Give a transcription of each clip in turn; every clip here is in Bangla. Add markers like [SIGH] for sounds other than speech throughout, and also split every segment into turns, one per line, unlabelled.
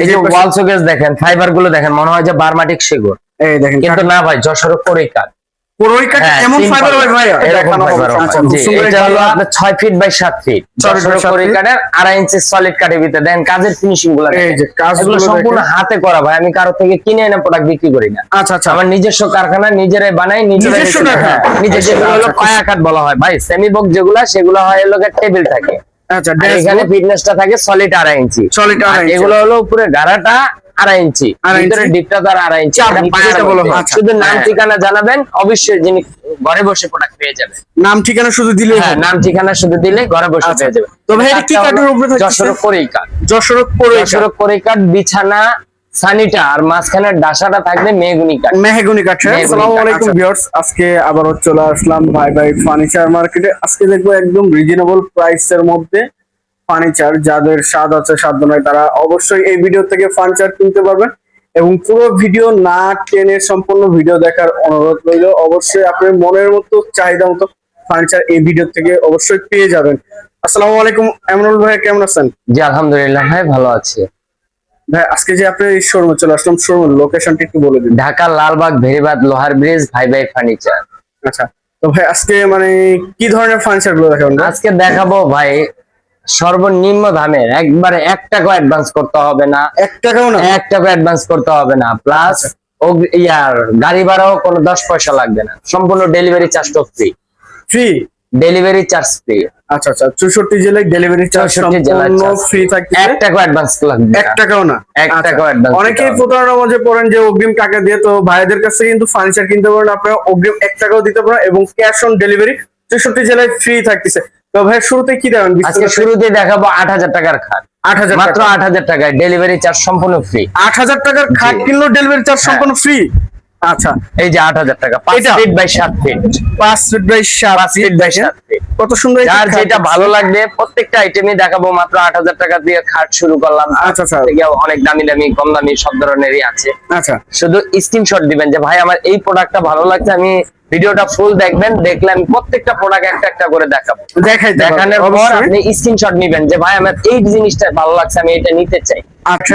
এই যে ওয়াল শোকেস দেখেন ফাইবারগুলো দেখেন মনে হয় যে বারমাটিক সেগুন।
এই দেখেন
কিন্তু না ভাই যশোর করেই কাঠ
কাঠ
হ্যাঁ,
এমন ফাইবার। হবে ভাই হবে। আচ্ছা,
এটা হলো
কালার।
আপনার ছয় ফিট বাই সাত ফিট যশোর কাঠের ইঞ্চি সলিড কাঠের ভিতরে। দেন কাজের ফিনিশিংগুলো
এই যে কাজগুলো
সম্পূর্ণ হাতে করা ভাই। আমি কারও থেকে কিনে এনে প্রোডাক্ট বিক্রি করি না।
আচ্ছা আচ্ছা।
আমার নিজস্ব কারখানা নিজেরাই বানাই নিজেরাই
নিজস্ব কারখানা?
হ্যাঁ,
আচ্ছা,
যেগুলো হলো
আচ্ছা,
পায়া কাঠ বলা হয়। ভাই সেমি বক্স যেগুলা সেগুলো হয় হলো টেবিল থাকে।
আচ্ছা
এখানে ফিটনেসটা থাকে সলিড আড়াই ইঞ্চি সলিড
আড়াই।
এগুলো হলো উপরে গাড়াটা আড়াই ইঞ্চি ভিতরে ডিপটা তার আড়াই ইঞ্চি।
আচ্ছা।
শুধু নাম
হ্যাঁ।
ঠিকানা জানাবেন অবশ্যই যিনি ঘরে বসে প্রোডাক্ট পেয়ে যাবেন
নাম ঠিকানা শুধু দিলে
হ্যাঁ নাম ঠিকানা শুধু দিলে ঘরে বসে
আচ্ছা।
পেয়ে
যাবে তবে এটা কি কাঠের উপরে?
যশোর করেই কাঠ
যশোর পুরোই
যশোর করেই কাঠ বিছানা সানিটা আর মাঝখানের ডাসাটা থাকবে মেগুনি কাঠ।
মেহগুনি কাঠ আসসালামু আলাইকুম
আচ্ছা।
ভিউয়ার্স আজকে আবারও চলে আসলাম ভাই ভাই ফার্নিচার মার্কেটে আজকে দেখব একদম রিজনেবল প্রাইসের মধ্যে ফার্নিচার যাদের স্বাদ আছে সাধ্য নয় তারা অবশ্যই এই ভিডিও থেকে ফার্নিচার কিনতে পারবেন। এবং পুরো ভিডিও না টেনে সম্পূর্ণ ভিডিও দেখার অনুরোধ রইল। অবশ্যই আপনার মনের মতো চাহিদা মতো ফার্নিচার এই ভিডিও থেকে অবশ্যই পেয়ে যাবেন। আসসালামু আলাইকুম এমনুল ভাই কেমন আছেন?
জি আলহামদুলিল্লাহ ভাই ভালো আছে।
ভাই আজকে যে আপনি এই শোরুমে চলে আসলাম শোরুমের লোকেশনটা একটু বলে দিন।
ঢাকা লালবাগ ভেরিবাদ লোহার ব্রিজ ভাই ভাই ফার্নিচার
আচ্ছা তো ভাই আজকে মানে কি ধরনের ফার্নিচারগুলো দেখাবেন
আজকে দেখাবো ভাই সর্বনিম্ন দামের একবারে এক টাকা অ্যাডভান্স করতে হবে না।
এক টাকাও না?
এক টাকা অ্যাডভান্স করতে হবে না। প্লাস ইয়ার গাড়ি ভাড়াও কোনো দশ পয়সা লাগবে না। সম্পূর্ণ ডেলিভারি চার্জটা free
free
delivery charge free
আচ্ছা আচ্ছা চৌষট্টি জেলায় ডেলিভারি চার্জ সম্পূর্ণ ফ্রি থাকছে
এক টাকা অ্যাডভান্স লাগবে
এক টাকাও না?
এক
আচ্ছা।
টাকাও দিতে
অনেকেই। প্রতারণার মধ্যে পড়েন যে অগ্রিম টাকা দিয়ে তো ভাইদের কাছ কিন্তু ফার্নিচার কিনতে পারেন আপনারা অগ্রিম এক টাকাও দিতে পারেন এবং ক্যাশ অন ডেলিভারি চৌষট্টি জেলায় ফ্রি থাকতেছে। তো ভাই শুরুতে কি দেবেন?
আজকে শুরুতে দেখাবো আট হাজার টাকার খাট।
আট হাজার
মাত্র আট হাজার টাকায় ডেলিভারি চার্জ সম্পূর্ণ ফ্রি
আট হাজার টাকার খাট কিনলো ডেলিভারি চার্জ সম্পূর্ণ ফ্রি আচ্ছা
এই যে আট হাজার টাকা পাঁচ ফিট বাই সাত ফিট
পাঁচ ফিট বাই সাত
পাঁচ ফিট বাই সাত ফিট
কত সুন্দর খাট।
যেটা ভালো লাগবে প্রত্যেকটা আইটেমই দেখাবো মাত্র আট হাজার টাকা দিয়ে খাট শুরু করলাম।
আচ্ছা আচ্ছা।
অনেক দামি দামি কম দামি সব ধরনেরই আছে।
আচ্ছা।
শুধু স্ক্রিনশট দিবেন যে ভাই আমার এই প্রোডাক্টটা ভালো লাগছে আমি ভিডিওটা ফুল দেখবেন দেখলে আমি প্রত্যেকটা প্রোডাক্ট একটা একটা করে দেখাবো।
দেখাই
দেখানোর পর আপনি স্ক্রিনশট নিবেন যে ভাই আমার এই জিনিসটা ভালো লাগছে আমি এটা নিতে চাই।
আচ্ছা।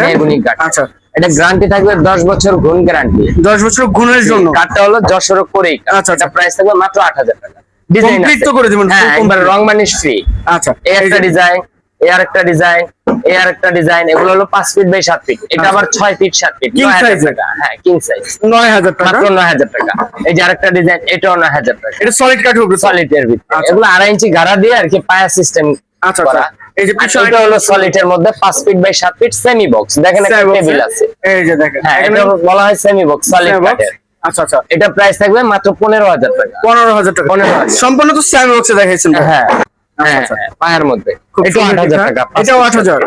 আচ্ছা।
এটা গ্যারান্টি থাকবে দশ বছর গুণ গ্যারান্টি
দশ বছর গুণের জন্য।
কাঠটা হলো যশোর করেই
আচ্ছা,
আচ্ছা।
আচ্ছা।
প্রাইস থাকবে মাত্র আট হাজার টাকা। ডিজাইন
Complete তো করে দিবেন,
একবার। রং মানিশ ফ্রি
আচ্ছা
এই একটা ডিজাইন এই আর একটা ডিজাইন এই আর একটা ডিজাইন এগুলো হলো পাঁচ ফিট বাই সাত ফিট এটা। আবার ছয় ফিট সাত ফিট
King
নয় হাজার
size এর?
টাকা। হ্যাঁ কিং সাইজ
নয় হাজার টাকা?
মাত্র নয় হাজার টাকা। এই যে আরেকটা ডিজাইন এটাও নয় হাজার টাকা।
এটা সলিড কাঠ হবে
সলিড এর ভিতরে।
আচ্ছা।
এগুলো আড়াই ইঞ্চি গাড়া দিয়ে আর কি পায়া সিস্টেম
আচ্ছা,
করা।
আচ্ছা। এই যে পিছনে-
এটা হলো সলিড এর মধ্যে পাঁচ ফিট বাই সাত ফিট সেমি বক্স দেখেন একটা টেবিল আছে।
এই যে দেখেন।
হ্যাঁ এটা বলা হয় সেমি বক্স সলিড কাঠের
আচ্ছা আচ্ছা।
এটা প্রাইস থাকবে মাত্র পনেরো হাজার টাকা।
পনেরো হাজার টাকা।
15,000
সম্পূর্ণ তো সেমি বক্সে দেখাইছেন
হ্যাঁ হ্যাঁ
আচ্ছা।
হ্যাঁ, পায়ের মধ্যে।
এটা
এটাও আট হাজার টাকা
হ্যাঁ? এটাও আট হাজার।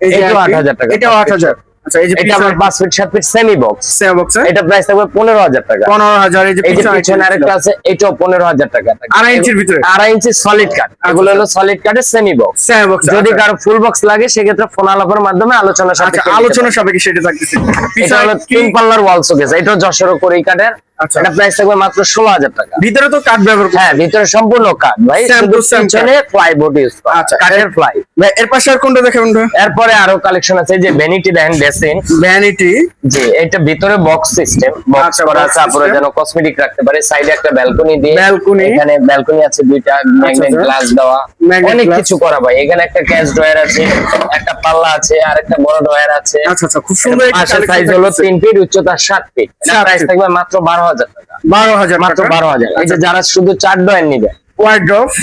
এই যে
এটাও 8,000 টাকা,
এটাও
পাঁচ
আট হাজার। আচ্ছা এই যে
এটা আবার পাঁচ ফিট সাত ফিট সেমি বক্স
স্যাম বক্সে
এটা প্রাইস থাকবে পনেরো হাজার টাকা।
পনেরো হাজার এই যে পিছনে
পিছনে আরেকটা আছে এটাও পনেরো হাজার টাকা।
আড়াই ইঞ্চির ভিতরে?
আড়াই ইঞ্চি সলিড কাট এগুলো হলো সলিড কাটের সেমি বক্স
বক্স
যদি কারও ফুল বক্স লাগে সেক্ষেত্রে ফোন আলাপের মাধ্যমে আলোচনা
আচ্ছা
সাপেক্ষে
আলোচনা সাপেক্ষে সেটা থাকতেছে। পিছনে
হলো তিন পাল্লার ওয়াল শোকেস এটাও যশোর করি কাটের
আচ্ছা।
এটা প্রাইস থাকবে মাত্র ষোলো হাজার টাকা।
ভিতরে তো কাঠ ব্যবহার
হ্যাঁ ভিতরে সম্পূর্ণ কাঠ ভাই।
Same
শুধু
to same
পিছনে ফ্লাই বোর্ড ইউজ করা।
আচ্ছা,
কাঠের ফ্লাই
এর পাশে আর কোনটা দেখাবেন
এরপরে আরও কালেকশন আছে যে ভ্যানিটি দেখেন বেসিন
ভ্যানিটি
জি এটা ভিতরে বক্স সিস্টেম বক্স
আচ্ছা,
করা আছে আপনারা যেন কসমেটিক রাখতে পারে। সাইডে একটা ব্যালকনি দিয়ে
Balcony।
এখানে ব্যালকনি আছে দুইটা ম্যাগনেট
আচ্ছা।
গ্লাস দেওয়া। অনেক কিছু করা ভাই। এখানে একটা ক্যাশ ড্রয়ার আছে একটা পাল্লা আছে আর একটা বড় ড্রয়ার আছে।
আচ্ছা আচ্ছা। খুব সুন্দর একটা
সাইজ হলো তিন ফিট উচ্চতা সাত ফিট প্রাইস থাকবে মাত্র বারো হাজার টাকা।
বারো হাজার
মাত্র? বারো হাজার। এই যারা শুধু চার ড্রয়ার নিবে?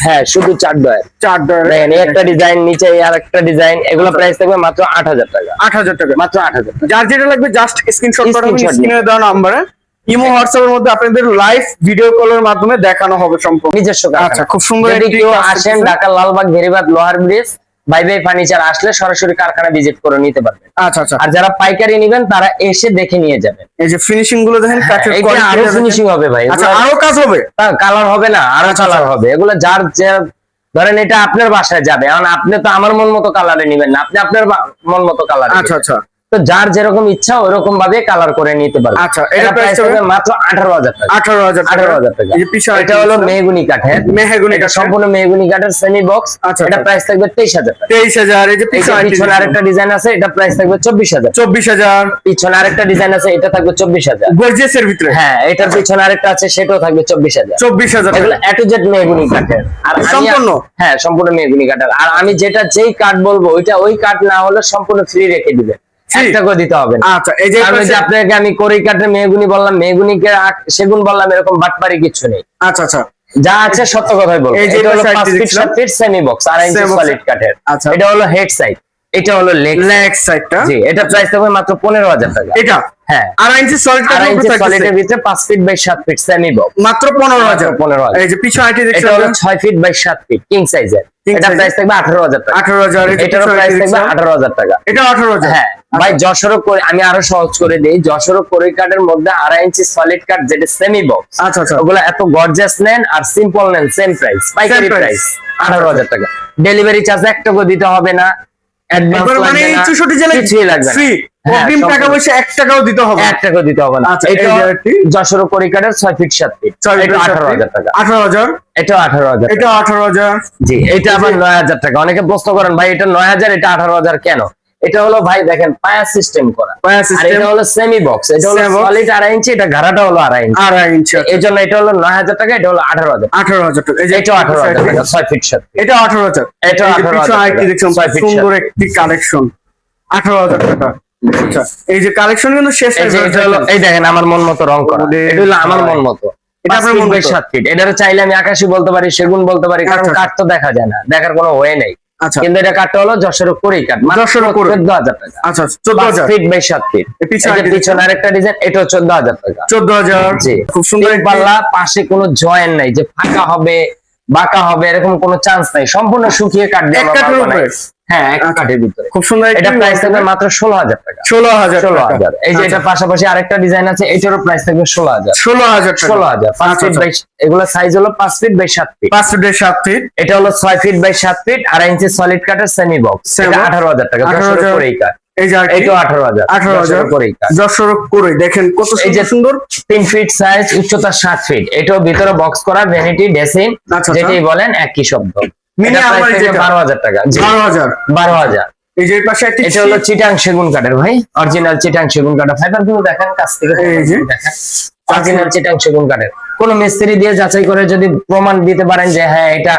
হ্যাঁ শুধু চার ড্রয়ার।
চার ডয়ার
দেখেন একটা ডিজাইন নিচে আর একটা ডিজাইন এগুলো
আচ্ছা।
প্রাইস থাকবে মাত্র আট হাজার টাকা।
আট হাজার টাকা।
মাত্র আট হাজার
যার যেটা লাগবে জাস্ট স্ক্রিনশট পাঠাবেন
Screenshot
স্ক্রিনে দেওয়া নাম্বারে ইমো হোয়াটসঅ্যাপ এর মধ্যে আপনাদের লাইভ ভিডিও কলের মাধ্যমে দেখানো হবে সম্পূর্ণ।
নিজস্ব।
আচ্ছা, খুব সুন্দর
আসেন। ঢাকা লালবাগ ভেরিবাদ লোহার ব্রিজ বাই ফার্নিচার আসলে সরাসরি কারখানা ভিজিট করে নিতে পারবেন।
আচ্ছা আচ্ছা।
আর যারা পাইকারি নেবেন তারা এসে দেখে নিয়ে যাবেন।
এই যে ফিনিশিংগুলো দেখেন কাঠের
এটা
আরও
ফিনিশিং হবে ভাই।
আচ্ছা আরও কাজ হবে?
কালার হবে না আরও
আচ্ছা,
কালার হবে। এগুলো যার যে ধরেন এটা আপনার বাসায় যাবে। কারণ আপনি তো আমার মন মতো কালারে নেবেন না আপনি আপনার মন মতো কালার
আচ্ছা আচ্ছা।
তো যার যেরকম ইচ্ছা ওরকম ভাবে কালার করে নিতে পারবে।
আচ্ছা,
এটা
এটা
প্রাইস
হবে?
মাত্র আঠারো হাজার টাকা।
এই
এটা হলো মেহগুনি কাঠের।
মেহগুনি কাঠের।
সম্পূর্ণ মেহগুনি কাঠের সেমি বক্স
আচ্ছা,
এটা
আচ্ছা।
প্রাইস থাকবে তেইশ হাজার
এই যে পিছনে
আরেকটা ডিজাইন আছে এটা প্রাইস থাকবে চব্বিশ হাজার। পিছনে আরেকটা ডিজাইন আছে এটা থাকবে
গর্জিয়াসের ভিতরে।
হ্যাঁ এটার পিছনে আরেকটা আছে সেটাও থাকবে চব্বিশ হাজার।
চব্বিশ হাজার
এগুলো এ টু জেড মেহগুনি কাঠের। আর আমি-
সম্পূর্ণ?
হ্যাঁ সম্পূর্ণ মেহগুনি কাঠের। আর আমি যেটা যেই কাঠ বলব ওইটা ওই কাঠ না হলে সম্পূর্ণ ফ্রি রেখে দিবে? একটা করে দিতে হবে
আচ্ছা এই যে
আপনাকে আমি করি কাটে মেহগুনি বললাম মেহগুনিকে কে সেগুন বললাম এরকম বাটপারি কিছু নেই।
আচ্ছা আচ্ছা।
যা আছে সত্য কথাই বলব।
এই যে
এটা হলো
এটা
পাঁচ ফিট
দেখছিলাম।
সাত ফিট সেমি বক্স আর ইঞ্চি সলিড কাঠের।
আচ্ছা।
এটা হলো হেড সাইড এটা হলো লেগ
লেগ সাইডটা
জি এটা প্রাইস থাকবে মাত্র পনেরো হাজার টাকা।
এটা?
হ্যাঁ।
আড়াই ইঞ্চি সলিড
আর ইঞ্চি সলিডের ভিতরে পাঁচ ফিট বাই সাত ফিট সেমি বক্স
মাত্র পনেরো হাজার।
পনেরো হাজার।
এই যে পিছনে আইটি
এটা হলো ছয় ফিট বাই সাত ফিট কিং সাইজের এটা প্রাইস থাকবে আঠারো হাজার টাকা।
আঠারো হাজার এই যে
এটারও
পিছনে
প্রাইস থাকবে
দেখছেন?
আঠারো হাজার টাকা।
এটা আঠারো হাজার।
হ্যাঁ ভাই যশোরও করে আমি আরও সহজ করে দিই যশোরও করে কার্ডের মধ্যে আড়াই ইঞ্চি সলিড কার্ড যেটা সেমি বক্স
আচ্ছা আচ্ছা।
ওগুলো এত গর্জাস নেন আর সিম্পল নেন সেম প্রাইস পাইকারি প্রাইস আঠারো হাজার টাকা। ডেলিভারি চার্জ এক টাকা দিতে হবে না অ্যাডভান্স
মানে
লাগবে না
চৌষট্টি জেলায়
কিছুই লাগবে
ফ্রি
হ্যাঁ,
অগ্রিম টাকা পয়সা এক টাকাও দিতে হবে
দিতে হবে না।
আচ্ছা,
এটা। যশোর ফিট ফিট এটা আঠারো হাজার টাকা।
আঠারো হাজার?
এটা আঠারো হাজার
এটা আঠারো হাজার?
জি এটা আবার নয় হাজার টাকা। অনেকে প্রশ্ন করেন ভাই এটা নয় হাজার এটা আঠারো হাজার কেন? এটা হলো ভাই দেখেন পায়া সিস্টেম করা।
পায়া
আর এটা হলো সেমি বক্স এটা হলো সলিড আড়াই ইঞ্চি এটা ঘাড়াটা হলো আড়াই ইঞ্চি।
আড়াই ইঞ্চি
এই জন্য এটা হলো নয় হাজার টাকা এটা হলো আঠারো হাজার।
আঠারো হাজার টাকা। এই যে
এটা আঠারো হাজার টাকা ছয় ফিট সাত
এটা আঠারো হাজার।
এটা 18,000
পিছনে আরেকটি
টাকা।
সুন্দর একটি কালেকশন আঠারো হাজার টাকা। আচ্ছা এই যে কালেকশন কিন্তু শেষ
এই যে এটা হলো এই দেখেন আমার মন মতো রং করা। এটা হলো আমার মন মতো।
এটা আপনার মন?
সাত ফিট এটা চাইলে আমি আকাশি বলতে পারি সেগুন বলতে পারি কারণ
আচ্ছা।
কাঠ তো দেখা যায় না। দেখার কোনো ওয়ে নেই।
আচ্ছা।
কিন্তু এটা কাঠটা হলো যশোর কাট টাকা।
আচ্ছা
ফিট বাই ফিট
এ পিছনে আরেকটা
ডিজাইন এটা টাকা। জি।
খুব সুন্দর
পাল্লা পাশে কোনো জয়েন নাই যে ফাঁকা হবে বাঁকা হবে এরকম কোনো চান্স নাই। সম্পূর্ণ শুকিয়ে
এক কাঠের উপরে?
হ্যাঁ এক
আচ্ছা।
কাঠের ভিতরে।
খুব সুন্দর
এটা প্রাইস থাকবে মাত্র ষোলো হাজার টাকা।
ষোলো হাজার
ষোলো হাজার। এই যে
আচ্ছা,
এটা পাশাপাশি আরেকটা ডিজাইন আছে এটারও প্রাইস থাকবে ষোলো হাজার।
ষোলো হাজার
ষোলো হাজার। পাঁচ
আচ্ছা,
ফিট বাই এগুলো সাইজ হলো পাঁচ ফিট বাই সাত ফিট
পাঁচ সাত ফিট
এটা হলো ছয় ফিট বাই সাত ফিট আড়াই ইঞ্চি সলিড কাঠের সেমি বক্স। আঠারো হাজার টাকা
18,000
যশোরের করেই কাঠ।
এই যে আরেকটি।
এটাও আঠারো হাজার।
আঠারো হাজার।
যশোরের করেই কাঠ
যশোর করে দেখেন কত
এই যে
সুন্দর।
তিন ফিট সাইজ উচ্চতা সাত ফিট এটাও ভিতরে বক্স করা ভ্যানিটি ড্রেসিং
আচ্ছা, আচ্ছা।
যেটাই বলেন একই শব্দ।
Mini আলমারি
বারো হাজার টাকা।
বারো হাজার।
বারো হাজার।
এই যে পাশে একটি
এটা হলো চিটাং সেগুন কাঠের ভাই। অরিজিনাল চিটাং সেগুন কাঠের। ফাইবারগুলো দেখেন কাছ থেকে
এই যে।
দেখেন। অরিজিনাল চিটাং সেগুন কাঠের। কোন মিস্ত্রি দিয়ে যাচাই করে যদি প্রমাণ দিতে পারেন যে হ্যাঁ এটা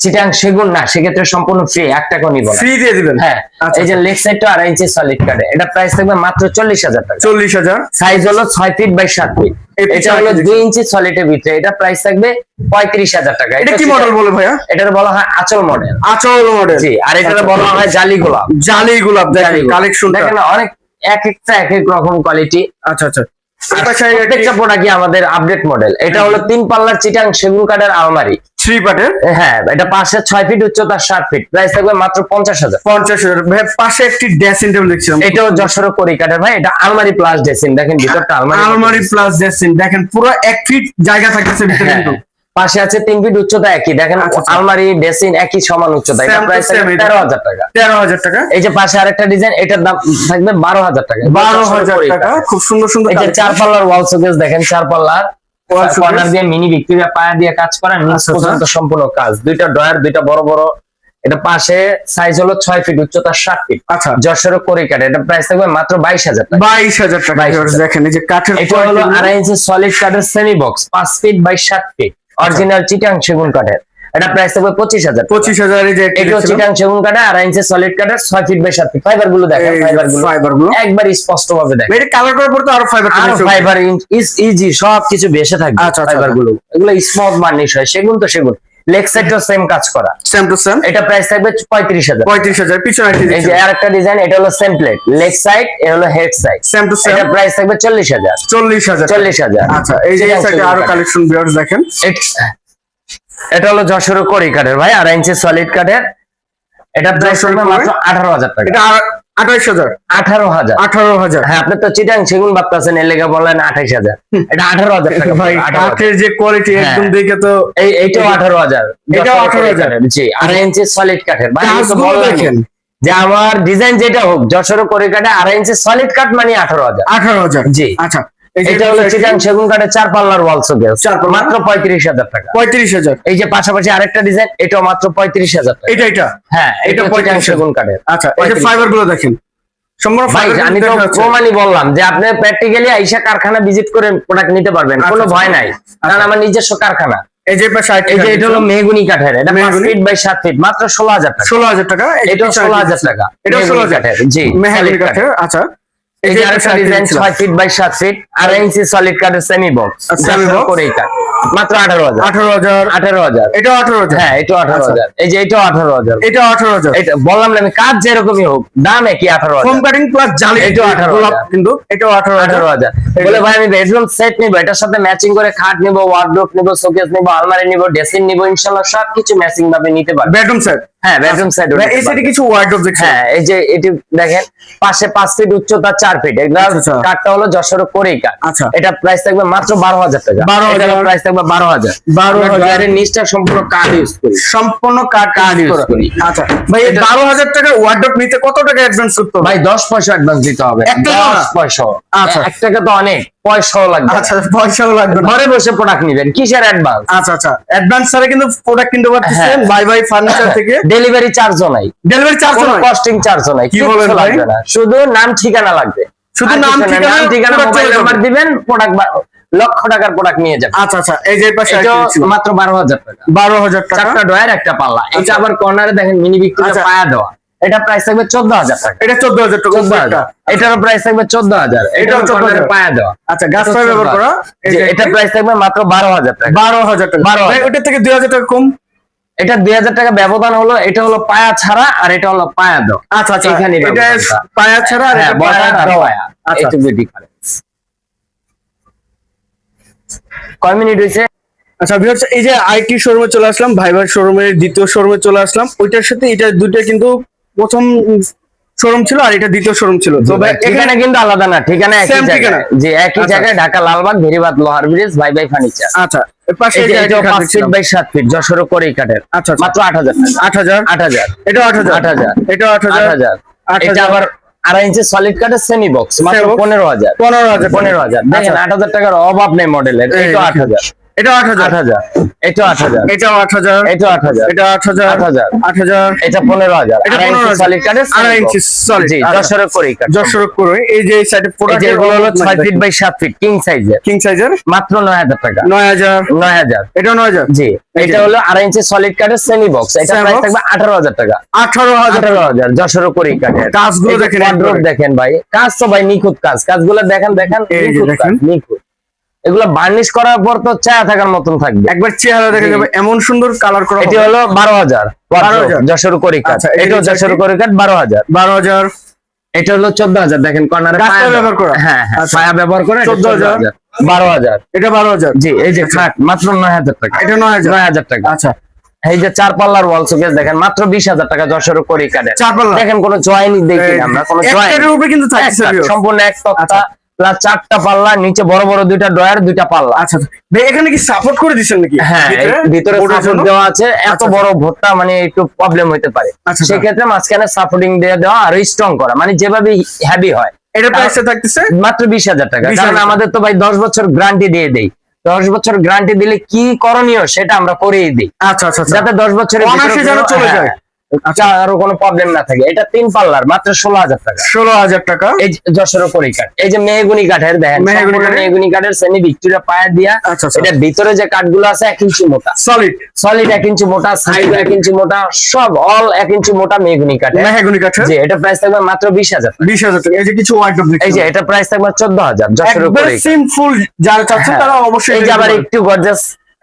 চিটাং সেগুন না সেক্ষেত্রে সম্পূর্ণ ফ্রি এক টাকা নিব
ফ্রি দিয়ে দিবেন?
হ্যাঁ
আচ্ছা।
এই যে লেগ সাইডটা আড়াই ইঞ্চি সলিড কাঠে এটা প্রাইস থাকবে মাত্র চল্লিশ হাজার টাকা।
চল্লিশ হাজার?
সাইজ হলো ছয় ফিট বাই সাত ফিট এটা হলো দুই ইঞ্চি সলিডের ভিতরে এটা প্রাইস থাকবে পঁয়ত্রিশ হাজার টাকা।
এটা কি মডেল বলে ভাইয়া?
এটার বলা হয় আচল মডেল
আচল মডেল
জি আর এটার বলা হয় জালি গোলাপ।
জালি গোলাপ দেখেন। কালেকশন
দেখেন অনেক এক একটা এক এক রকম কোয়ালিটি
আচ্ছা আচ্ছা।
প্রত্যেকটা প্রোডাক্টই আমাদের আপডেট মডেল এটা হলো তিন পাল্লার চিটাং সেগুন কাঠের আলমারি।
থ্রি পার্টের
হ্যাঁ এটা পাশে ছয় ফিট উচ্চতা ষাট ফিট প্রাইস থাকবে মাত্র পঞ্চাশ হাজার।
পঞ্চাশ হাজার। পাশে একটি ড্রেসিং টেবিল দেখছিলাম।
এটাও যশোর করি কাঠের ভাই। এটা আলমারি প্লাস ড্রেসিং দেখেন ভিতরটা আলমারি
আলমারি প্লাস ড্রেসিং দেখেন পুরো এক ফিট জায়গা থাকতেছে ভিতরে
পাশে আছে তিন ফিট উচ্চতা একই। দেখেন
আচ্ছা, আচ্ছা।
আলমারি ড্রেসিং একই সমান উচ্চতা। তেরো হাজার টাকা।
তেরো হাজার টাকা।
এই যে পাশে আরেকটা ডিজাইন এটার দাম থাকবে বারো হাজার টাকা।
বারো হাজার টাকা খুব সুন্দর সুন্দর
এই যে চার পাল্লার ওয়াল শোকেস দেখেন চার পাল্লার কর্নার দিয়ে মিনি ভিক্টোরিয়া পায়া দিয়ে কাজ করা নিচ
আচ্ছা,
পর্যন্ত সম্পূর্ণ কাজ। দুইটা ড্রয়ার দুইটা বড় বড়। এটা পাশে সাইজ হলো ছয় ফিট উচ্চতা ষাট ফিট
আচ্ছা।
যশোর করি কাঠ এটা প্রাইস থাকবে মাত্র বাইশ হাজার টাকা।
বাইশ হাজার টাকা। দেখেন এই যে কাঠের
এটা হলো। আড়াই ইঞ্চি সলিড কাঠের সেমি বক্স পাঁচ ফিট বাই সাত ফিট অরিজিনাল চিটাং সেগুন কাঠের। এটা প্রাইস থাকবে পঁচিশ হাজার
পঁচিশ হাজার এটা
চিটাং সেগুন কাঠের আর ইঞ্চে সলিড কাঠের ছয় ফিট বাই সাত ফিট ফাইবারগুলো দেখেন
ফাইবারগুলো ফাইবারগুলো।
একবার স্পষ্ট ভাবে দেখেন।
এটা কালার করার পর তো আরও ফাইবার
আরও ফাইবার ইজ ইজি সব কিছু বেসে থাকবে
আচ্ছা, আচ্ছা,
ফাইবারগুলো এগুলো স্মুথ বার্নিশ হয় সেগুন তো সেগুন। লেগ সাইডটাও সেম কাজ করা।
সেম টু সেম
এটা প্রাইস থাকবে
পিছনে একটি
এই যে আরেকটা ডিজাইন এটা হলো সেম প্লেট লেগ সাইড এটা হলো head side
same to same
এটা প্রাইস থাকবে
আচ্ছা এই যে এই সাইডে আরও কালেকশন ভিউয়ার্স দেখেন।
এটা হলো যশোর কড়ি কাঠের ভাই আড়াই ইঞ্চি সলিড কাঠের। এটা প্রাইস মাত্র আঠারো হাজার টাকা।
এটা আঠাইশ হাজার।
আঠারো হাজার।
আঠারো হাজার।
হ্যাঁ আপনি তো চিটাং সেগুন ভাবতেছেন এর লেগে বললেন আঠাইশ হাজার। এটা আঠারো হাজার টাকা।
ভাই কাঠের যে কোয়ালিটি
হ্যাঁ।
একদম দেখে তো
এই এইটাও আঠারো হাজার।
এটাও 18,000
জি আড়াই ইঞ্চি সলিড কাঠের। ভাই আমি তো
দেখেন।
যে আমার ডিজাইন যেটা হোক যশোর করে কাটে আড়াই ইঞ্চি সলিড কাট মানে আঠারো হাজার।
আঠারো হাজার।
জি।
আচ্ছা
এটা হলো চিটাং সেগুন কাঠের চার পাল্লার ওয়াল শোকেস মাত্র পঁয়ত্রিশ হাজার টাকা।
পঁয়ত্রিশ হাজার।
এই যে পাশাপাশি আরেকটা ডিজাইন এটাও মাত্র পঁয়ত্রিশ হাজার
এটা এটা?
হ্যাঁ এটা
এটা
চিটাং সেগুন কাঠের।
আচ্ছা এই যে
35
ফাইবারগুলো দেখেন। সম্পূর্ণ
ভাই
fiber
আমি তো প্রমাণই বললাম যে আপনি প্র্যাকটিক্যালি আইসা কারখানা ভিজিট করে প্রোডাক্ট নিতে পারবেন কোনো
আচ্ছা,
ভয় নাই। কারণ আমার নিজস্ব কারখানা।
এই যে
এই যে এটা হলো মেহগুনি কাঠের এটা ফিট বাই সাত ফিট মাত্র ষোলো হাজার টাকা।
ষোলো হাজার টাকা। এই যে
ষোলো হাজার টাকা।
এটাও ষোলো হাজার।
কাঠের জি
কাঠের। আচ্ছা।
এই যে আরেকটা ডিজাইন
ছিল।
ছয় ফিট বাই 7 ফিট আর ইঞ্চি সলিড কাঠের সেমি বক্স
সেমি বক্স?
করে এটা মাত্র আঠারো হাজার।
আঠারো হাজার।
আঠারো হাজার।
এটাও আঠারো হাজার?
হ্যাঁ আঠারো
আচ্ছা।
হাজার। এই যে এটাও আঠারো হাজার।
আঠারো হাজার।
এটা বললাম না আমি কাজ যেরকমই হোক দাম একই আঠারো
ফোম
হাজার
কাটিং প্লাস জালি
এটাও 18,000
গোলাপ কিন্তু এটাও আঠারো
আঠারো হাজার। বলে ভাই আমি বেডরুম সেট নিবো এটার সাথে ম্যাচিং করে খাট নিবো ওয়ার্ড্রোপ নিবো শোকেস নিবো আলমারি নিবো ড্রেসিং নিবো ইনশাল্লাহ সবকিছু ম্যাচিং ভাবে নিতে পারবে।
বেডরুম সেট
হ্যাঁ বেডরুম সেট
এই সাইডে কিছু ওয়ার্ডরোব দেখছি।
হ্যাঁ এই যে এটি দেখেন পাশে পাঁচ ফিট উচ্চতা চার ফিট
আচ্ছা, আচ্ছা।
কাঠটা হলো যশোর করেই কাঠ
আচ্ছা।
এটা প্রাইস থাকবে মাত্র বারো হাজার টাকা।
12,000
প্রাইস থাকবে বারো হাজার।
12,000
এর নিচটা সম্পূর্ণ কাঠ ইউজ করি।
সম্পূর্ণ কাঠ
use করি।
আচ্ছা ভাই বারো হাজার টাকার ওয়ার্ডরোব নিতে কত টাকা অ্যাডভান্স করতে
ভাই দশ পয়সা অ্যাডভান্স দিতে হবে। দশ পয়সা।
আচ্ছা।
এক টাকা তো অনেক। পয়সাও লাগবে।
আচ্ছা পয়সাও লাগবে
ঘরে বসে প্রোডাক্ট নিবেন। কিসের অ্যাডভান্স
আচ্ছা আচ্ছা। অ্যাডভান্স ছাড়া কিন্তু প্রোডাক্ট কিনতে পারতেছেন। বাই বাই ফার্নিচার থেকে। [LAUGHS]
ডেলিভারি চার্জও নাই।
ডেলিভারি চার্জ
কোনো
নয়
কস্টিং চার্জও নাই।
কি বলেন ভাই?
শুধু নাম ঠিকানা লাগবে।
শুধু নাম ঠিকানা,
নাম ঠিকানা মোবাইল নাম্বার দিবেন প্রোডাক্ট লক্ষ টাকার প্রোডাক্ট নিয়ে যাবেন
আচ্ছা আচ্ছা এই যে পাশে।
মাত্র বারো হাজার টাকা।
বারো হাজার টাকা?
চারটা ডয়ার একটা পাল্লা। এটা
আচ্ছা।
আবার কর্নারে দেখেন মিনি বিক্রিটা
আচ্ছা।
পায়া দেওয়া। এটা প্রাইস থাকবে চোদ্দ হাজার টাকা।
এটা চোদ্দ হাজার টাকা
চোদ্দ এটারও প্রাইস থাকবে চোদ্দ হাজার।
এটাও 14,000
পায়া দেওয়া।
আচ্ছা গাছ ব্যবহার
14,000
করা। এই যে
এটা প্রাইস থাকবে মাত্র বারো হাজার টাকা।
বারো হাজার টাকা।
12,000
ভাই, ওটার থেকে দুই হাজার টাকা কম?
এটা দুই হাজার টাকা ব্যবধান হলো এটা হলো পায়া ছাড়া আর এটা হলো পায়া দেওয়া।
আচ্ছা আচ্ছা।
এখানে
এটা পায়া ছাড়া আর
হ্যাঁ
পায়া দেওয়া। আচ্ছা।
এইটুকু ডিফারেন্স কয় মিনিট হয়েছে?
আচ্ছা viewers, এই যে আইটি শোরুমে চলে আসলাম ভাইবার শোরুমের দ্বিতীয় শোরুমে চলে আসলাম। ওইটার সাথে এটা দুইটা কিন্তু প্রথম শোরুম ছিল আর এটা দ্বিতীয় শোরুম ছিল। তো এখানে
কিন্তু আলাদা না ঠিকানা একই জায়গায়। যে একই
আচ্ছা।
জায়গায় ঢাকা লালবাগ ভেরিবাদ লোহার ব্রিজ বাই বাই ফার্নিচার।
আচ্ছা পাশে এটা
ফিট। বাই ফিট যশোর করেই
আচ্ছা আচ্ছা।
মাত্র
এটা এটা
এটা। আবার আড়াই ইঞ্চি সলিড কাঠের সেমি বক্স মাত্র পনেরো হাজার।
পনেরো হাজার।
পনেরো হাজার। দেখেন
আচ্ছা।
আট হাজার টাকার অভাব নেই মডেলের আট হাজার।
এটা আট হাজার।
এটা আট হাজার।
এটাও আট হাজার।
এটা আট হাজার।
এটা আট হাজার।
আট হাজার।
আট হাজার।
এটা পনেরো হাজার।
এটা
আড়াই ইঞ্চি
15,000
সলিড কাঠের
আড়াই ইঞ্চি solid,
জি। যশোরের করেই কাঠ
যশোর করে এই যে সাইডে প্রোডাক্ট
এগুলো হলো ছয় ফিট বাই সাত ফিট কিং সাইজের
কিং সাইজের
মাত্র নয় হাজার টাকা।
নয় হাজার।
নয় হাজার।
এটা নয় হাজার?
জি। এটা হলো আড়াই ইঞ্চি সলিড কাঠের সেমি বক্স এটা প্রাইস থাকবে আঠারো হাজার টাকা।
আঠারো হাজার
আঠারো হাজার। যশোর
কাজগুলো দেখেন
দেখেন ভাই। কাজ তো ভাই নিখুঁত কাজ। কাজগুলো দেখেন দেখেন নিখুঁত নিখুঁত। এগুলো বার্নিশ করার পর তো চায়া থাকার মতন থাকবে।
একবার চেহারা দেখা যাবে এমন সুন্দর কালার করা
এটি হলো বারো হাজার। যশোর করি কাঠ
আচ্ছা,
এটাও
এটা
যশোর করি কাঠ বারো হাজার।
বারো হাজার।
এটা হলো চোদ্দ হাজার দেখেন কর্নারে
গাছটা ব্যবহার করা?
হ্যাঁ হ্যাঁ
আচ্ছা।
পায়া ব্যবহার করে
14,000
14,000 বারো হাজার।
এটা বারো হাজার।
জি এই যে খাট মাত্র নয় হাজার টাকা।
এটা নয় হাজার।
নয় হাজার টাকা।
আচ্ছা।
এই যে চার পাল্লার ওয়াল শোকেস দেখেন মাত্র বিশ হাজার টাকা যশোর করি কাঠের দেখেন কোনো জয়েনি দেখি আমরা কোনো জয়েন
কিন্তু
সম্পূর্ণ এক তক্তা।
আচ্ছা।
প্লাস চারটা পাল্লা নিচে বড় বড় দুইটা ডয়ার দুইটা পাল্লা।
আচ্ছা এখানে কি সাপোর্ট করে দিচ্ছেন নাকি?
হ্যাঁ ভিতরে? সাপোর্ট দেওয়া আছে। এত
আচ্ছা,
বড় ভোটটা মানে একটু প্রবলেম হতে পারে।
আচ্ছা, আচ্ছা।
সেক্ষেত্রে মাঝখানে সাপোর্টিং দিয়ে দেওয়া আর স্ট্রং করা মানে যেভাবে হেভি হয়।
এটা প্রাইসটা থাকতেছে?
মাত্র বিশ হাজার টাকা। কারণ আমাদের তো ভাই দশ বছর গ্যারান্টি দিয়ে দেই। দশ বছর গ্যারান্টি দিলে কি করণীয় সেটা আমরা করেই দিই।
আচ্ছা আচ্ছা আচ্ছা।
যাতে দশ বছরের
চলে
হ্যাঁ,
যায়।
আচ্ছা আরও কোনো প্রবলেম না থাকে। এটা তিন পাল্লার মাত্র ষোলো হাজার টাকা।
ষোলো হাজার টাকা।
এই যে যশোর করি কাঠ এই যে মেহগুনি কাঠের দেখেন
মেহগনি কাঠের?
সেমি ভিক্টোরিয়া পায়া দিয়া।
আচ্ছা আচ্ছা।
এটার ভিতরে যে কাঠগুলো আছে এক ইঞ্চি মোটা।
সলিড
সলিড এক ইঞ্চি মোটা সাইড এক ইঞ্চি মোটা সব অল এক ইঞ্চি মোটা মেহগুনি কাঠের।
মেহাগুনি কাঠের?
জি এটা প্রাইস থাকবে মাত্র বিশ হাজার
বিশ হাজার টাকা। এই যে কিছু হোয়াইট
এই যে এটা প্রাইস থাকবে চোদ্দ হাজার যশোর করি
সিম্পল যারা চাচ্ছেন
হ্যাঁ।
তারা অবশ্যই
এই যে আবার একটু গর্জাস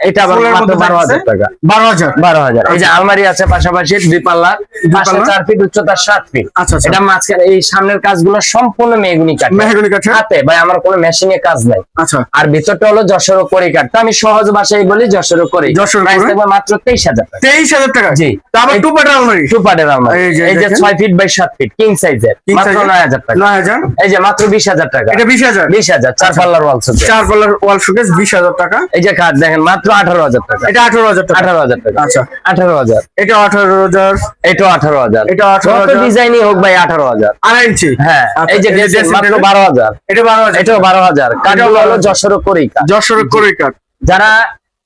এটা মাত্র বারো হাজার টাকা।
বারো হাজার?
বারো হাজার। এই যে আলমারি আছে পাশাপাশি দুই পাল্লা পাশে চার ফিট উচ্চতা সাত ফিট।
আচ্ছা আচ্ছা।
এটা মাঝখানে এই সামনের কাজগুলো সম্পূর্ণ মেহগুনি কাঠ
মেহাগুনি কাঠের?
হাতে। ভাই আমার কোনো মেশিনে কাজ নাই।
আচ্ছা।
আর ভিতরটা হলো যশোর করি কাঠ। তো আমি সহজ ভাষায় বলি যশোর করি
যশোর
মাত্র তেইশ হাজার টাকা।
তেইশ হাজার টাকা?
জি।
টু আলমারি?
টু পার্টের আলমারি।
এই যে।
ছয় ফিট বাই সাত ফিট কিং সাইজের মাত্র নয় হাজার টাকা।
নয় হাজার?
এই যে মাত্র বিশ হাজার টাকা।
এটা বিশ হাজার?
বিশ হাজার চার। পাল্লার ওয়াল
চার পাল্লার ওয়াল শুকেস বিশ হাজার টাকা।
এই যে খাট দেখেন মাত্র আঠারো হাজার টাকা।
এটা আঠারো হাজার টাকা।
আঠারো হাজার টাকা।
আচ্ছা।
আঠারো হাজার।
এটা আঠারো হাজার।
এটাও আঠারো হাজার।
এটা আঠারো হাজার।
ডিজাইনই হোক ভাই আঠারো হাজার।
আড়াই ইঞ্চি।
হ্যাঁ
আচ্ছা,
এই যে
এই যে
দেখছেন,
dressing
মাত্র বারো হাজার।
এটা বারো হাজার।
এটাও বারো হাজার। কাঠগুলো হলো যশোর করেই কাঠ
যশোরের করে কাঠ
যারা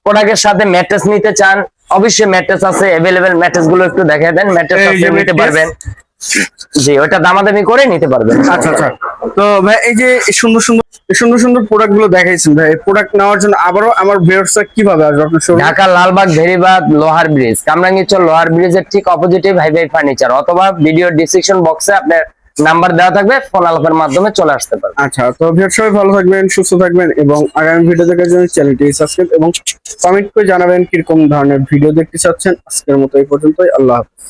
প্রোডাক্টের সাথে ম্যাট্রেস নিতে চান অবশ্যই ম্যাট্রেস আছে অ্যাভেলেবেল ম্যাট্রেসগুলো একটু দেখায় দেন ম্যাট্রেস আছে নিতে পারবেন। জি ওটা দামাদামি করে নিতে পারবেন।
আচ্ছা আচ্ছা। তো ভাই এই যে সুন্দর সুন্দর সুন্দর সুন্দর প্রোডাক্টগুলো দেখাইছেন ভাই। এই প্রোডাক্ট নেওয়ার জন্য আবারও আমার ভিউয়ার্সরা কীভাবে আসবে? আপনার শোরুমে
ঢাকা লালবাগ ভেরিবাদ লোহার ব্রিজ কামরাঙ্গীরচর লোহার ব্রিজের ঠিক অপোজিটে ভাই ভাই ফার্নিচার অথবা ভিডিও ডিসক্রিপশন বক্সে আপনার নাম্বার দেওয়া থাকবে ফোন আলাপের মাধ্যমে চলে আসতে পারবেন।
আচ্ছা তো ভিউয়ার সবাই ভালো থাকবেন সুস্থ থাকবেন এবং আগামী ভিডিও দেখার জন্য চ্যানেলটি সাবস্ক্রাইব এবং কমেন্ট করে জানাবেন কীরকম ধরনের ভিডিও দেখতে চাচ্ছেন। আজকের মতো এই পর্যন্তই আল্লাহ হাফেজ।